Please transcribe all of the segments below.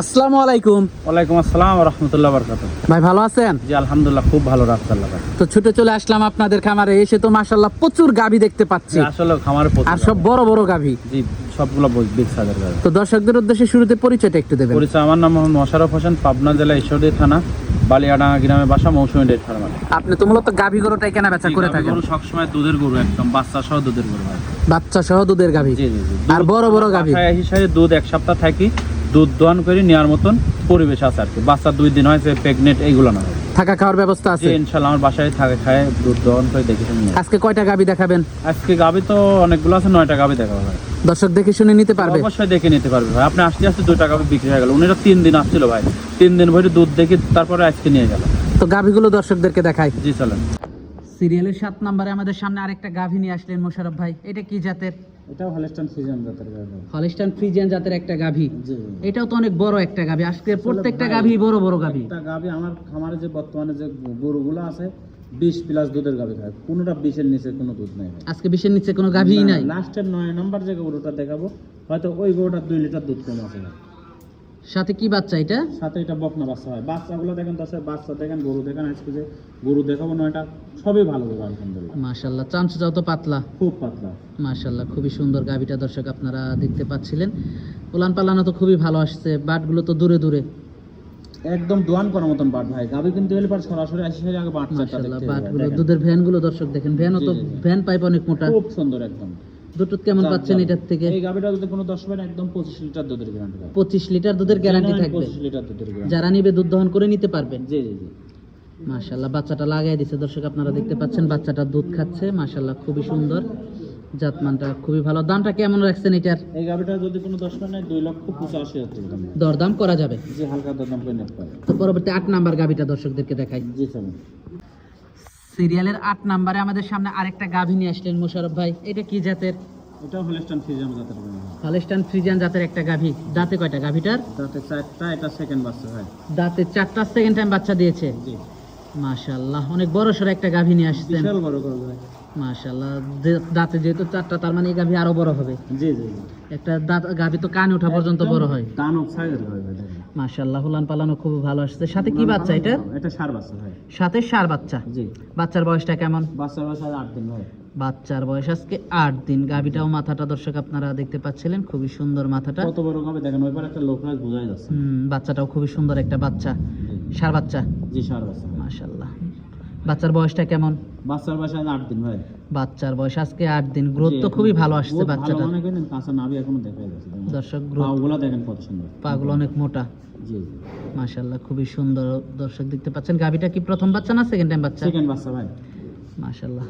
আসসালামু আলাইকুম। ওয়ালাইকুম আসসালাম রহমতুল্লাহ বরকাত ভাই ভালো আছেন? জি আলহামদুলিল্লাহ খুব ভালো ভাই। তো ছুটে চলে আসলাম আপনাদের খামারে এসে তো মাশাল্লাহ প্রচুর গাভী দেখতে পাচ্ছি। আসলে খামারে প্রচুর আর সব বড় বড় গাভী। জি সবগুলো বিগ সাইজের গাড়ি তো দর্শকদের উদ্দেশ্যে শুরুতে পরিচয়টা একটু দেবেন। পরিচয় আমার নাম মোহাম্মদ মোশারফ হোসেন পাবনা জেলা ঈশ্বরদী থানা বালিয়াডাঙ্গা গ্রামে বাসা মৌসুমী ডেট ফার্মার আপনি তো মূলত গাভী গরুটাই কেনা বেচা করে থাকেন। গরু সবসময় দুধের গরু একদম বাচ্চা সহ দুধের গরু বাচ্চা সহ দুধের গাভী। জি জি আর বড় বড় গাভী। হিসাবে দুধ এক সপ্তাহ থাকি দুধ দোয়ান করে নেওয়ার মতন পরিবেশ আছে আর কি। বাচ্চা দুই দিন হয়েছে প্রেগনেন্ট এইগুলো না। থাকা খাওয়ার ব্যবস্থা আছে? ইনশাল্লাহ আমার বাসায় থাকে খায় দুধ দোয়ান করে দেখে শুনে আজকে কয়টা গাভী দেখাবেন? আজকে গাবি তো অনেকগুলো আছে নয়টা গাবি দেখা ভাই। দর্শক দেখে শুনে নিতে পারবে? অবশ্যই দেখে নিতে পারবে ভাই। আপনি আসতে আসতে দুই টাকা বিক্রি হয়ে গেল। উনিরা তিন দিন আসছিল ভাই। তিন দিন ভরে দুধ দেখে তারপরে আজকে নিয়ে গেল। তো গাভীগুলো দর্শকদেরকে দেখাই। জি চলেন। সিরিয়ালের সাত নম্বরে আমাদের সামনে আরেকটা গাভী নিয়ে আসলেন মোশারফ ভাই। এটা কি জাতের? এটাও হলেস্টান ফ্রিজিয়ান জাতের গাভী। হলিস্টান ফ্রিজিয়ান জাতের একটা গাভী। এটাও তো অনেক বড় একটা গাভী। আজকে প্রত্যেকটা গাভী বড় বড় গাভী। একটা গাভী আমার খামারে যে বর্তমানে যে গরুগুলো আছে বিশ প্লাস দুধের গাভী খায়। কোনোটা বিশের নিচে কোনো দুধ নাই আজকে বিশের নিচে কোনো গাভীই নাই। লাস্টের নয় নম্বর যে গরুটা দেখাবো হয়তো ওই গরুটা দুই লিটার দুধ কম আছে না। সাথে কি বাচ্চা এটা? সাথে এটা বকনা বাচ্চা হয়। বাচ্চাগুলো দেখেন দশের বাচ্চা দেখেন গরু দেখেন আজকে যে গরু দেখাবো নয়টা সবই ভালো গরু আলহামদুলিল্লাহ। মাশাল্লাহ চামচ যত পাতলা। খুব পাতলা। মাশাল্লাহ খুবই সুন্দর গাভীটা দর্শক আপনারা দেখতে পাচ্ছিলেন। উলান পালানো তো খুবই ভালো আসছে বাটগুলো তো দূরে দূরে। একদম দোয়ান করার মতন বাট ভাই গাবি কিন্তু এলে পর সরাসরি আসি আগে বাট বাটগুলো। দুধের ভ্যানগুলো দর্শক দেখেন ভ্যানও তো। ভ্যান পাইপ অনেক মোটা। খুব সুন্দর একদম। দুটো কেমন পাচ্ছেন এটার থেকে? এই গাবিটা যদি কোনো দশ পাবেন একদম পঁচিশ লিটার দুধের গ্যারান্টি পঁচিশ লিটার দুধের গ্যারান্টি থাকবে। পঁচিশ লিটার দুধের গ্যারান্টি যারা নিবে দুধ দহন করে নিতে পারবেন। জি জি জি। মাশাল্লাহ বাচ্চাটা লাগাই দিছে। দর্শক আপনারা দেখতে পাচ্ছেন বাচ্চাটা দুধ খাচ্ছে। মাশাল্লাহ খুবই সুন্দর। জাতমানটা খুবই ভালো। দামটা কেমন রাখছেন এটার? এই গাবিটা যদি কোনো দশ দুই লক্ষ পঁচাশি হাজার দাম। দরদাম করা যাবে। জি হালকা দাম করে তো পরবর্তী আট নাম্বার গাভিটা দর্শকদেরকে দেখাই। জি চলুন সিরিয়ালের আট নাম্বারে আমাদের সামনে আরেকটা গাভী নিয়ে আসলেন মোশারফ ভাই। এটা কি জাতের? এটাও হলেস্টান ফিজাম জাতের হলিস্টান ফ্রিজিয়ান জাতের একটা গাভী। দাঁতে কয়টা? গাভীটার? তাতে চারটা এটা সেকেন্ড বাচ্চা ভাই দাঁতে চারটা সেকেন্ড টাইম বাচ্চা দিয়েছে। জি। মাশাল্লাহ অনেক বড় একটা গাভী নিয়ে আসছেন। বিশাল বড় করবে ভাই। মাশাল্লাহ দাঁতে যেহেতু চারটা তার মানে এই গাভী আরও বড় হবে। জি জি একটা দাঁত গাভী তো কানে ওঠা পর্যন্ত বড় হয়। সাইজের হয় মাশাল্লাহ হুলান পালানো খুব ভালো আসছে। সাথে কি বাচ্চা এটা? এটা সার বাচ্চা ভাই। সাথে সার বাচ্চা? জি। বাচ্চার বয়সটা কেমন? বাচ্চার বয়স 8 দিন ভাই। বাচ্চার বয়স আজকে আট দিন। গাভীটাও মাথাটা দর্শক আপনারা দেখতে পাচ্ছিলেন খুবই সুন্দর মাথাটা। কত বড় দেখেন ওইবার একটা লোকরাজ বোঝাই যাচ্ছে। হুম, বাচ্চাটাও খুবই সুন্দর একটা বাচ্চা। সার বাচ্চা? জি সার বাচ্চা। ভাই। বাচ্চার বয়সটা কেমন? বাচ্চার বাচ্চা আট দিন ভাই। বাচ্চার বয়স আজকে আট দিন। গ্রোথ তো খুবই ভালো আসছে বাচ্চাটা মনে করেন কাঁচা নাভি এখনও দেখাই যাচ্ছে। দর্শক গ্রোথ পাগুলো দেখেন কত সুন্দর। পাগুলো অনেক মোটা। জি মাশাল্লাহ খুবই সুন্দর দর্শক দেখতে পাচ্ছেন। গাভীটা কি প্রথম বাচ্চা না সেকেন্ড টাইম বাচ্চা? সেকেন্ড বাচ্চা ভাই। মাশাল্লাহ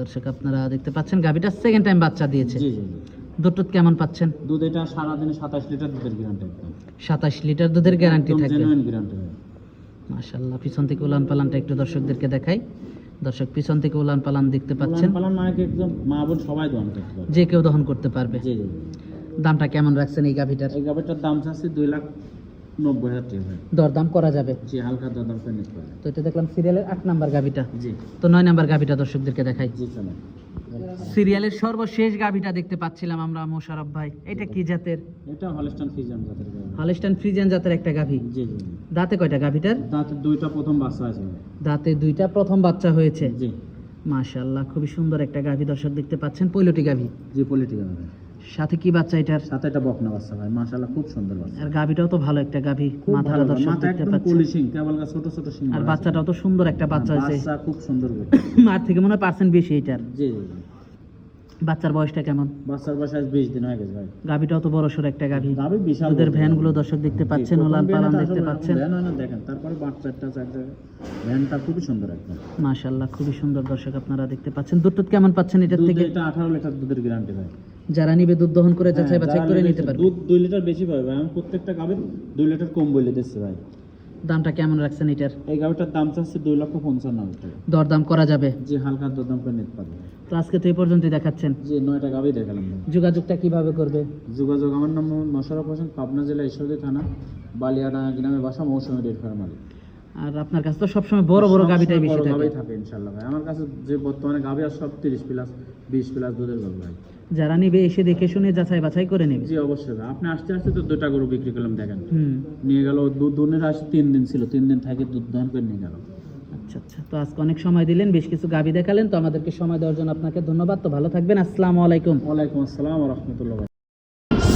দর্শক আপনারা দেখতে পাচ্ছেন গাভীটা সেকেন্ড টাইম বাচ্চা দিয়েছে। জি জি জি। দুধ কেমন পাচ্ছেন? দুধ এটা সারাদিনে সাতাশ লিটার দুধের গ্যারান্টি সাতাশ লিটার দুধের গ্যারান্টি থাকবে। গ্যারান্টি মাশাল্লাহ পিছন থেকে উলান পালানটা একটু দর্শকদেরকে দেখাই। দর্শক পিছন থেকে উলান পালান দেখতে পাচ্ছেন। পালন মানে একদম মা বোন সবাই দোয়ান করতে পারে যে কেউ দহন করতে পারবে। জি জি দামটা কেমন রাখছেন এই গাভীটার? এই গাবিটার দাম চাচ্ছি দুই লাখ নব্বই হাজার টাকা দরদাম করা যাবে? জি হালকা করে নিতে তো এটা দেখলাম সিরিয়ালের আট নাম্বার গাভীটা। জি। তো নয় নাম্বার গাভীটা দর্শকদেরকে দেখাই। জি সিরিয়ালের সর্বশেষ গাভীটা দেখতে পাচ্ছিলাম আমরা মোশারফ ভাই। এটা কি জাতের? এটা হলস্টান ফিজাম জাতের গাবি হলিস্টান ফ্রিজিয়ান জাতের একটা গাভী? জি জি। দাঁতে কয়টা গাভীটার? তাতে দুইটা প্রথম বাচ্চা আছে দাঁতে দুইটা প্রথম বাচ্চা হয়েছে? জি। মাশাআল্লাহ খুবই সুন্দর একটা গাভী দর্শক দেখতে পাচ্ছেন পৈলটি গাভী। জি পলিটিক্যাল ভাই সাথে কি বাচ্চা এটার? সাথে এটা বকনা বাচ্চা ভাই মাশাআল্লাহ খুব সুন্দর বাচ্চা। আর গাভীটাও তো ভালো একটা গাভী মাথাটা ভালো দর্শক মাথা দেখতে পাচ্ছেন। পলিশিং কেবল গা ছোট ছোট সিং আর বাচ্চাটাও তো সুন্দর একটা বাচ্চা হয়েছে। বাচ্চা খুব সুন্দর গো। মার থেকে মনে হয় পার্সেন্ট বেশি এটার। জি জি। বাচ্চার বয়সটা কেমন? বাচ্চার বয়স আজ বিশ দিন হয়ে গেছে ভাই। তো বড় একটা গাবি বিশাল দুধের বড়। ভ্যানগুলো দর্শক দেখতে পাচ্ছেন ওলান পালান দেখতে পাচ্ছেন। ভ্যান না দেখেন তারপরে চারটা চারটা ভ্যানটা খুবই সুন্দর একদম। মাশাআল্লাহ খুবই সুন্দর দর্শক আপনারা দেখতে পাচ্ছেন। দুধ টুধ কেমন পাচ্ছেন এটার থেকে? এটা আঠারো লিটার দুধের গ্যারান্টি ভাই। যারা নিবে দুধ দহন করে যাচাই হ্যাঁ, বাছাই করে নিতে পারবে। দুধ দুই লিটার বেশি পাবে ভাই। আমি প্রত্যেকটা গাভীর দুই লিটার কম বলে দিচ্ছি ভাই। দামটা কেমন রাখছেন এটার? এই গাভীটার দাম চাচ্ছে দুই লক্ষ পঞ্চান্ন হাজার টাকা। দরদাম করা যাবে? যে হালকা দরদাম করে নিতে পারবে। তো আজকে তো এই পর্যন্তই দেখাচ্ছেন। যে নয়টা গাভী দেখালাম। যোগাযোগটা কীভাবে করবে? যোগাযোগ আমার নাম মোশারফ হোসেন পাবনা জেলা ঈশ্বরদী থানা বালিয়াডাঙ্গা গ্রামে বাসা মৌসুমী ডেট ফার্ম মালিক। আর আপনার কাছে তো সবসময় বড় বড় গাবিটাই বেশি থাকে। গাভী থাকে ইনশাল্লাহ ভাই। আমার কাছে যে বর্তমানে গাভী আছে সব তিরিশ প্লাস বিশ প্লাস দুধের গল্প ভাই। যারা নিবে এসে দেখে শুনে যাচাই বাছাই করে নেবে। জি অবশ্যই। আপনি আসতে আসতে তো দুটা গরু বিক্রি করলাম দেখেন। হুম। নিয়ে গেল দুধ দুধের আসে তিন দিন ছিল তিন দিন থাকে দুধ দহন করে নিয়ে গেল। আচ্ছা আচ্ছা। তো আজকে অনেক সময় দিলেন বেশ কিছু গাবি দেখালেন তো আমাদেরকে সময় দেওয়ার জন্য আপনাকে ধন্যবাদ। তো ভালো থাকবেন আসসালামু আলাইকুম। ওয়ালাইকুম আসসালাম রহমতুল্লাহ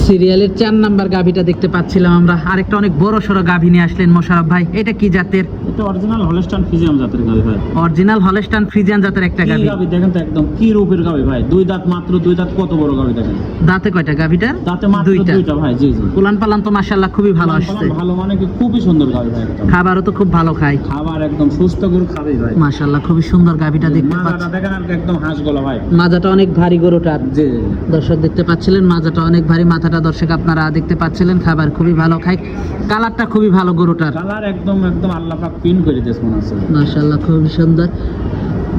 সিরিয়ালের চার নাম্বার গাভিটা দেখতে পাচ্ছিলাম আমরা। আরেকটা অনেক বড় সড়ো গাভি নিয়ে আসলেন মোশারফ ভাই। এটা কি জাতের? এটা অরিজিনাল হলস্টান ফিজিয়াম জাতের গাভী ভাই। অরিজিনাল হলস্টান ফ্রিজিয়ান জাতের একটা গাভি। গাভী দেখেন তো একদম? কি রূপের গাভী ভাই? দুই দাঁত মাত্র দুই দাঁত কত বড় গাভী দেখেন? দাঁতে কয়টা গাভিটার দাঁতে মাত্র দুইটা। ভাই জি জি। উলান পালান তো মাশাল্লাহ খুবই ভালো আসছে। ভালো মানে কি খুবই সুন্দর গাভী ভাই একদম। খাবারও তো খুব ভালো খায়। খাবার একদম সুস্থ গরু খাবেই ভাই। মাশাল্লাহ খুবই সুন্দর গাভিটা দেখতে পাচ্ছি। দেখেন একদম হাঁস গলা ভাই। মাজাটা অনেক ভারী গরুটার। জি জি। দর্শক দেখতে পাচ্ছিলেন মাজাটা অনেক ভারী মাথাটা দর্শক আপনারা দেখতে পাচ্ছিলেন খাবার খুবই ভালো খায় কালারটা খুবই ভালো গরুটার। কালার একদম একদম আল্লাহ পাক পিন করে দিয়েছে মনে হচ্ছে। মাশাল্লাহ খুবই সুন্দর।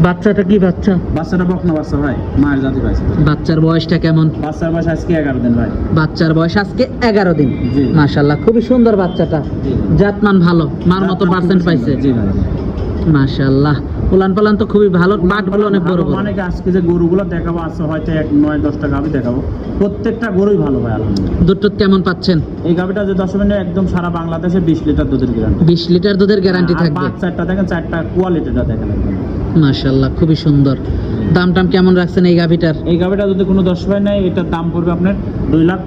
বাচ্চাটা কি বাচ্চা? বাচ্চাটা বকনা বাচ্চা ভাই মায়ের জাতি পাইছে। বাচ্চার বয়সটা কেমন? বাচ্চার বয়স আজকে এগারো দিন ভাই। বাচ্চার বয়স আজকে এগারো দিন। জি। মাশাল্লাহ খুবই সুন্দর বাচ্চাটা। জি। জাতমান ভালো মার মতো পার্সেন্ট পাইছে। জি ভাই। জি। উলান পালান তো খুবই ভালো পাটগুলো অনেক বড় বড়। মানে আজকে যে গরুগুলো দেখাবো আছে হয়তো এক নয় দশটা গাভি দেখাবো। প্রত্যেকটা গরুই ভালো ভাই আলহামদুলিল্লাহ। দুধ কেমন পাচ্ছেন? এই গাভিটা যে দশ মিনিট একদম সারা বাংলাদেশে বিশ লিটার দুধের গ্যারান্টি বিশ লিটার দুধের গ্যারান্টি থাকবে। চারটা দেখেন চারটা কোয়ালিটিটা দেখেন মাশাল্লাহ খুবই সুন্দর। দাম টাম কেমন রাখছেন এই গাভিটার? এই গাভিটা যদি কোনো দশ ভাই নেয় এটার দাম পড়বে আপনার দুই লাখ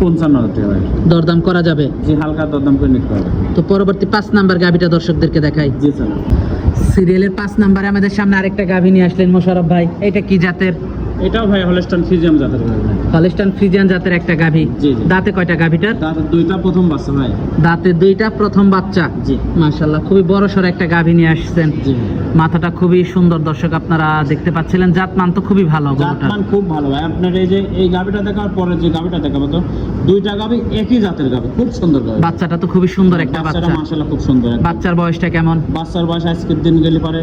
পঞ্চান্ন হাজার টাকা দরদাম করা যাবে? যে হালকা দরদাম করে নিতে হবে। তো পরবর্তী পাঁচ নাম্বার গাভিটা দর্শকদেরকে দেখাই। জি স্যার। সিরিয়ালের পাঁচ নাম্বারে আমাদের সামনে আরেকটা গাভী নিয়ে আসলেন মোশারফ ভাই। এটা কি জাতের? এটাও ভাই হলস্টান ফিজিয়াম জাতের গাভি। হলিস্টান ফ্রিজিয়ান জাতের একটা গাভি। দাঁতে কয়টা গাভিটার? তাদের দুইটা প্রথম বাচ্চা ভাই। দাঁতে দুইটা প্রথম বাচ্চা। জি। মাশাল্লাহ খুবই বড় সড়ো একটা গাভি নিয়ে আসছেন। জি মাথাটা খুবই সুন্দর দর্শক আপনারা দেখতে পাচ্ছিলেন। জাতমান তো খুবই ভালো জাতমান খুব ভালো ভাই। আপনার এই যে এই গাভীটা দেখার পরে যে গাভীটা দেখাবো তো দুইটা গাভি একই জাতের গাভি। খুব সুন্দর গাভি। বাচ্চাটা তো খুবই সুন্দর একটা বাচ্চা। মাশাআল্লাহ খুব সুন্দর বাচ্চার বয়সটা কেমন? বাচ্চার বয়স আজকের দিন গেলে পারে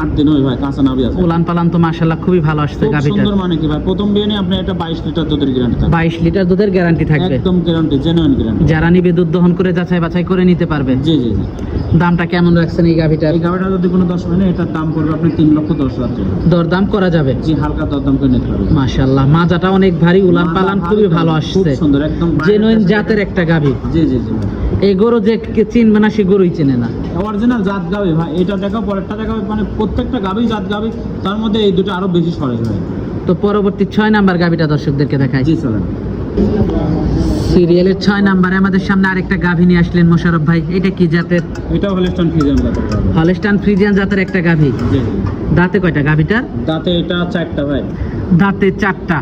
আট দিন হয় ভাই কাঁচা নাবি আছে। উলান পালান তো মাশাল্লাহ খুবই ভালো আসছে গাভিটা। সুন্দর মানে কি ভাই? প্রথম বিয়ে আপনি একটা বাইশ লিটার দুধের গ্যারান্টি থাকবে। বাইশ লিটার দুধের গ্যারান্টি থাকবে। একদম গ্যারান্টি জেনুইন গ্যারান্টি যারা নিবে দুধ দহন করে যাচাই বাছাই করে নিতে পারবে। জি জি জি। দামটা কেমন রাখছেন এই গাভিটার এই গাভিটা যদি কোনো দশ মানে এটার দাম পড়বে আপনি তিন লক্ষ দশ হাজার দরদাম করা যাবে? জি হালকা দরদাম করে নিতে পারবে। মাশাল্লাহ মাজাটা অনেক ভারী উলান পালান খুবই ভালো খুব সুন্দর একদম জেনুইন জাতের একটা গাভি। জি জি জি। এই গরু যে চিনবে না সে গরুই চেনে না। অরিজিনাল জাত গাবি ভাই। এটা দেখাও পরেরটা দেখাও মানে প্রত্যেকটা গাবি জাত গাবি তার মধ্যে এই দুটো আরও বেশি সরেজ ভাই তো পরবর্তী ছয় নাম্বার গাভিটা দর্শকদেরকে দেখাই। জি চলেন। সিরিয়ালের ছয় নাম্বারে আমাদের সামনে আরেকটা গাভী নিয়ে আসলেন মোশারফ ভাই। এটা কি জাতের? হলেস্টান হলস্টন ফিজিয়াম জাতের ফ্রিজিয়ান জাতের একটা গাভি। দাঁতে কয়টা গাভীটা দাঁতে এটা চারটা ভাই। দাঁতে চারটা।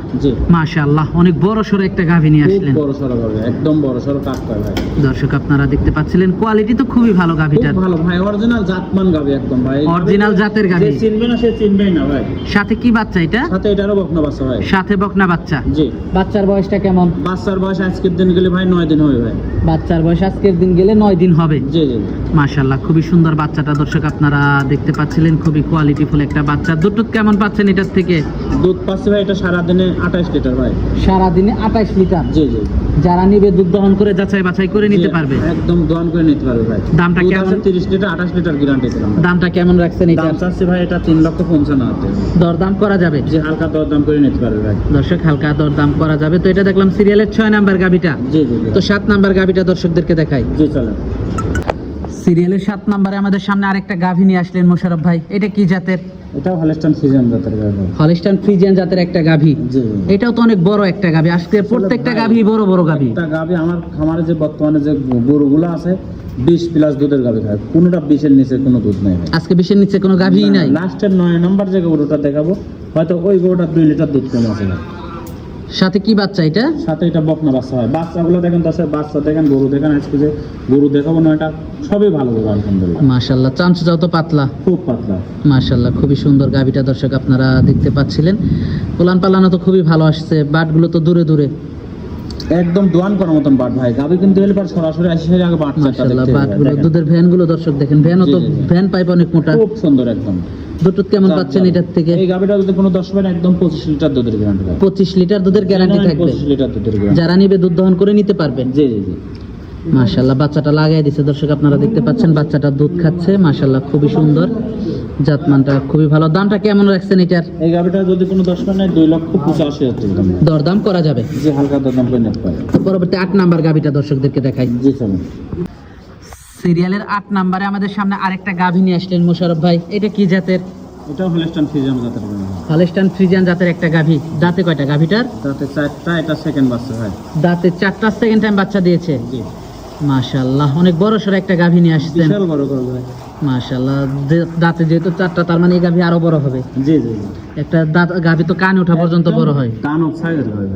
মাশাআল্লাহ অনেক বড় সড়ো একটা গাভি নিয়ে আসলেন। বড় সড়ো গাবি একদম বড় সড়ো ভাই। দর্শক আপনারা দেখতে পাচ্ছিলেন কোয়ালিটি তো খুবই ভালো ভালো ভাই অরিজিনাল জাতমান গাবি একদম ভাই। Original জাতের গাভী। যে চিনবে না সে চিনবেই না ভাই। সাথে কি বাচ্চা এটা? সাথে এটারও বকনা বাচ্চা ভাই। সাথে বকনা বাচ্চা। জি। বাচ্চার বয়সটা কেমন? বাচ্চার বয়স আজকের দিন গেলে ভাই নয় দিন হবে ভাই। বাচ্চার বয়স আজকের দিন গেলে নয় দিন হবে। জি জি মাশাল্লাহ খুবই সুন্দর বাচ্চাটা দর্শক আপনারা দেখতে পাচ্ছিলেন খুবই কোয়ালিটি কোয়ালিটিফুল একটা বাচ্চা। দুধ কেমন পাচ্ছেন এটার থেকে? দুধ পাচ্ছে ভাই এটা সারাদিনে আঠাশ লিটার ভাই। সারাদিনে আঠাইশ লিটার? জি জি। যারা নিবে দুধ দহন করে যাচাই বাছাই করে নিতে পারবে? একদম দোয়ান করে নিতে পারবে ভাই। দামটা কেমন? আছে তিরিশ লিটার আঠাশ লিটার গ্যারান্টি দিলাম দামটা কেমন রাখছেন এটা? দাম চাচ্ছি ভাই এটা তিন লক্ষ পঞ্চান্ন হাজার। টাকা। দরদাম করা যাবে? যে হালকা দর দাম করে নিতে পারবে ভাই। দর্শক হালকা দরদাম করা যাবে। তো এটা দেখলাম সিরিয়ালের ছয় নাম্বার গাবিটা। জি জি তো সাত নাম্বার গাবিটা দর্শকদেরকে দেখাই। জি চলেন। সিরিয়ালের সাত নাম্বারে আমাদের সামনে আরেকটা গাভী নিয়ে আসলেন মোশারফ ভাই। এটা কি জাতের? এটাও হলস্টন ফিজিয়ান জাতের গাভি। ভাই। ফ্রিজিয়ান জাতের একটা গাভী। জি। জি। এটাও তো অনেক বড় একটা গাভী। আজকে প্রত্যেকটা গাভী বড় বড় গাভী। একটা গাভি আমার খামারে যে বর্তমানে যে গরুগুলো আছে বিশ প্লাস দুধের গাভী খায়। কোনোটা বিশের নিচে কোনো দুধ নাই আজকে বিশের নিচে কোনো গাভী নাই? লাস্টের নয় নম্বর যে গরুটা দেখাবো হয়তো ওই গরুটা দুই লিটার দুধ কম আছে ভাই। সাথে কি বাচ্চা এটা? সাথে এটা বকনা বাচ্চা হয়। বাচ্চাগুলো দেখেন তো বাচ্চা দেখেন গরু দেখেন আজকে যে গরু দেখাবো না এটা সবই ভালো হবে আলহামদুলিল্লাহ। মাশাল্লাহ চামচুচাও তো পাতলা। খুব পাতলা। মাশাআল্লাহ খুবই সুন্দর গাবিটা দর্শক আপনারা দেখতে পাচ্ছিলেন। পোলান পালানো তো খুবই ভালো আসছে বাটগুলো তো দূরে দূরে। একদম দোয়ান করার মতন বাট ভাই গাবি কিন্তু এলে পর সরাসরি আসি সেটা আগে বাচ্চাটা মাশাল্লাহ দেখতে হবে, দুধের দেখেন। গুলো দর্শক দেখেন ভ্যানও তো। ভ্যান পাইপ অনেক মোটা। খুব সুন্দর একদম। দুটো কেমন পাচ্ছেন এটার থেকে? এই গাবিটা যদি কোনো দশ পাবেন একদম পঁচিশ লিটার দুধের গ্যারান্টি পাবেন পঁচিশ লিটার দুধের গ্যারান্টি থাকবে। পঁচিশ লিটার দুধের গ্যারান্টি যারা নিবে দুধ দহন করে নিতে পারবেন। জি জি জি। মাশাল্লাহ বাচ্চাটা লাগাই দিছে। দর্শক আপনারা দেখতে পাচ্ছেন বাচ্চাটা দুধ খাচ্ছে। মাশাল্লাহ খুবই সুন্দর। জাতমানটা খুবই ভালো। দামটা কেমন রাখছেন এটার? এই গাবিটা যদি কোনো দশ পাবেন দুই লক্ষ পঁচাশি হাজার টাকা দরদাম করা যাবে? জি হালকা দাম করে পারে। পরবর্তী আট নাম্বার গাভিটা দর্শকদেরকে দেখাই। জি সিরিয়ালের আট নাম্বারে আমাদের সামনে আরেকটা গাভী নিয়ে আসলেন মোশারফ ভাই। এটা কি জাতের? এটা হলেস্টান ফিজাম জাতের হলস্টান ফ্রিজিয়ান জাতের একটা গাভী। দাঁতে কয়টা গাভীটার? তাতে চারটা এটা সেকেন্ড বাচ্চা ভাই দাঁতে চারটা সেকেন্ড টাইম বাচ্চা দিয়েছে। জি। মাশাল্লাহ অনেক বড় সড়ো একটা গাভী নিয়ে আসছেন। বিশাল বড় ভাই মাশাল্লাহ যে- দাঁতে যেহেতু চারটা তার মানে এই গাভী আরও বড় হবে। জি জি একটা দাঁত গাভী তো কান ওঠা পর্যন্ত বড় হয়। কান ভাই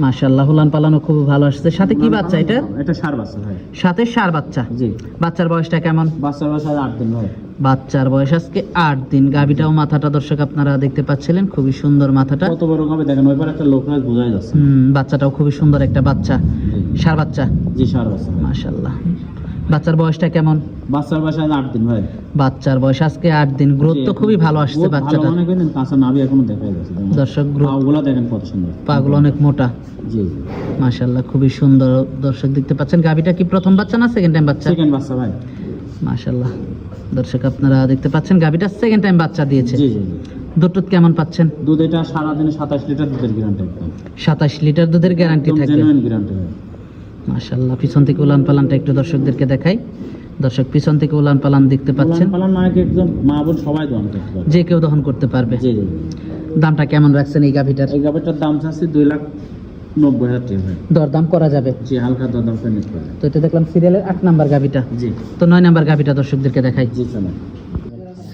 ভাই হুলান পালানো খুব ভালো আসছে। সাথে কি বাচ্চা এটা? এটা সার বাচ্চা ভাই। সাথে সার বাচ্চা? জি। বাচ্চার বয়সটা কেমন? বাচ্চার বাচ্চা আট দিন ভাই। বাচ্চার বয়স আজকে আট দিন। গাভীটাও মাথাটা দর্শক আপনারা দেখতে পাচ্ছিলেন খুবই সুন্দর মাথাটা। কত বড় দেখেন ওইবার একটা বোঝাই যাচ্ছে। হুম, বাচ্চাটাও খুবই সুন্দর একটা বাচ্চা। সার বাচ্চা? জি সার বাচ্চা। মাশাল্লাহ বাচ্চার বয়সটা কেমন? বাচ্চার বাচ্চা আট দিন ভাই। বাচ্চার বয়স আজকে আট দিন। গ্রোথ তো খুবই ভালো আসছে বাচ্চাটা মনে করেন কাঁচা নাভি এখনও দেখাই যাচ্ছে দর্শক পাগুলা দেখেন কত সুন্দর। পাগুলো অনেক মোটা। জি। মাশাল্লাহ খুবই সুন্দর দর্শক দেখতে পাচ্ছেন। গাভীটা কি প্রথম বাচ্চা না সেকেন্ড টাইম বাচ্চা? সেকেন্ড বাচ্চা ভাই। মাশাল্লাহ দর্শক আপনারা দেখতে পাচ্ছেন গাভীটা সেকেন্ড টাইম বাচ্চা দিয়েছে। জি জি দুধ টুধ কেমন পাচ্ছেন? দুধ এটা সারাদিনে সাতাশ লিটার দুধের গ্যারান্টি একদম সাতাশ লিটার দুধের গ্যারান্টি থাকবে। গ্যারান্টি মাশাল্লাহ পিছন থেকে উলান পালানটা একটু দর্শকদেরকে দেখাই। দর্শক পিছন থেকে উলান পালান দেখতে পাচ্ছেন। পালান মানে একদম মা বোন সবাই দোয়ান করতে পারবে। যে কেউ দহন করতে পারবে। জি। দামটা কেমন রাখছেন এই গাভীটার? এই গাবিটার দাম চাচ্ছি দুই লাখ নব্বই হাজার টাকা দরদাম করা যাবে? জি হালকা দরদাম করে তো এটা দেখলাম সিরিয়ালের আট নাম্বার গাভীটা। জি। তো নয় নাম্বার গাভীটা দর্শকদেরকে দেখাই। জি চলো।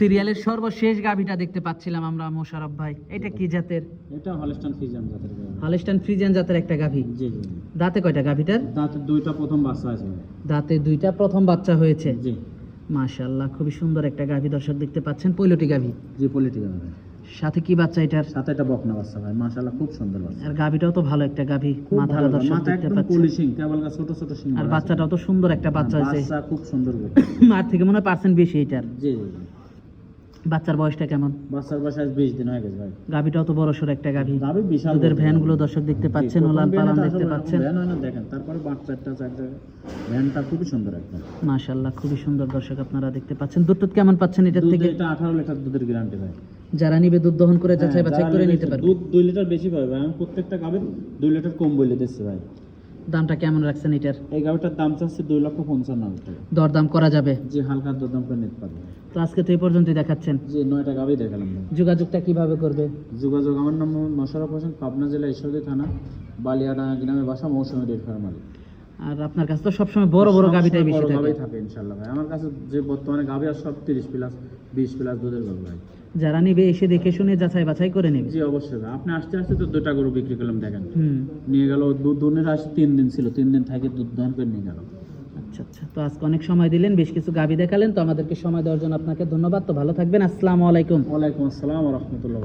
সিরিয়ালের সর্বশেষ গাভীটা দেখতে পাচ্ছিলাম আমরা মোশারফ ভাই। এটা কি জাতের? এটা হলস্টান ফিজাম জাতের গাবি হলিস্টান ফ্রিজিয়ান জাতের একটা গাভী? জি জি। দাঁতে কয়টা গাভীটার? তাতে দুইটা প্রথম বাচ্চা আছে। দাঁতে দুইটা প্রথম বাচ্চা হয়েছে। জি। মাশাল্লাহ খুবই সুন্দর একটা গাভী দর্শক দেখতে পাচ্ছেন পৈলটি গাভী। জি পলিটিক্যাল ভাই। সাথে কি বাচ্চা এটার? সাথে এটা বকনা বাচ্চা ভাই মাশাআল্লাহ খুব সুন্দর বাচ্চা। আর গাভীটাও তো ভালো একটা গাভী খুব মাথাটা দর্শক দেখতে একদম পাচ্ছেন। পলিশিং কেবল গা ছোট ছোট সিং আর বাচ্চাটাও তো সুন্দর একটা বাচ্চা হয়েছে। বাচ্চা খুব সুন্দর। মার থেকে মনে হয় পার্সেন্ট বেশি এটার। জি জি। বাচ্চার বয়সটা কেমন? বাচ্চার বয়স আজ বিশ দিন হয়ে গেছে ভাই। গাভীটাও তো বড় একটা গাভী। গাবি বিশাল। ভ্যানগুলো দর্শক দেখতে পাচ্ছেন ওলান পালান দেখতে পাচ্ছেন। ভ্যান হয় না দেখেন তারপরে বাচ্চাটা জায়গায়। ভ্যানটা খুবই সুন্দর একটা। মাশাল্লাহ খুবই সুন্দর দর্শক আপনারা দেখতে পাচ্ছেন। দুধ কেমন পাচ্ছেন এটার থেকে? এটা আঠারো লিটার দুধের গ্যারান্টি ভাই। যারা নিবে দুধ দহন করে যাচাই হ্যাঁ, বাছাই করে নিতে পারবে। দুধ দুই লিটার বেশি পাবে ভাই। আমি প্রত্যেকটা গাবির দুই লিটার কম বলে দিচ্ছি ভাই। দামটা কেমন রাখছেন এটার? এই গাবিটার দাম চাচ্ছে দুই লক্ষ পঞ্চান্ন হাজার টাকা। দরদাম করা যাবে? জি হালকা দরদাম করে নিতে পারবে। তো আজকে তো এই পর্যন্তই দেখাচ্ছেন। জি নয়টা গাবি দেখালাম। যোগাযোগটা কীভাবে করবে? যোগাযোগ আমার নাম মশারফ হোসেন পাবনা জেলা ঈশ্বরদী থানা বালিয়াডাঙ্গা গ্রামের বাসা মৌসুমী ডেট ফার্মারি আর আপনার কাছে তো সবসময় বড় বড় গাভিটাই বেশি থাকে। গাবি থাকে ইনশাল্লাহ ভাই। আমার কাছে যে বর্তমানে গাবি আর সব তিরিশ প্লাস বিশ প্লাস দুধের গাবি ভাই। যারা নিবে এসে দেখে শুনে যাচাই বাছাই করে নেবে। জি অবশ্যই আপনি আসতে আসতে তো দুটা গরু বিক্রি করলাম দেখেন। হুম। নিয়ে গেল দুধ দুধের আসে তিন দিন ছিল। তিন দিন থেকে দুধ দহন করে নিয়ে গেল। আচ্ছা আচ্ছা। তো আজকে অনেক সময় দিলেন বেশ কিছু গাভি দেখালেন। তো আমাদেরকে সময় দেওয়ার জন্য আপনাকে ধন্যবাদ। তো ভালো থাকবেন। আসসালামু আলাইকুম। ওয়ালাইকুম আসসালাম রহমতুল্লাহ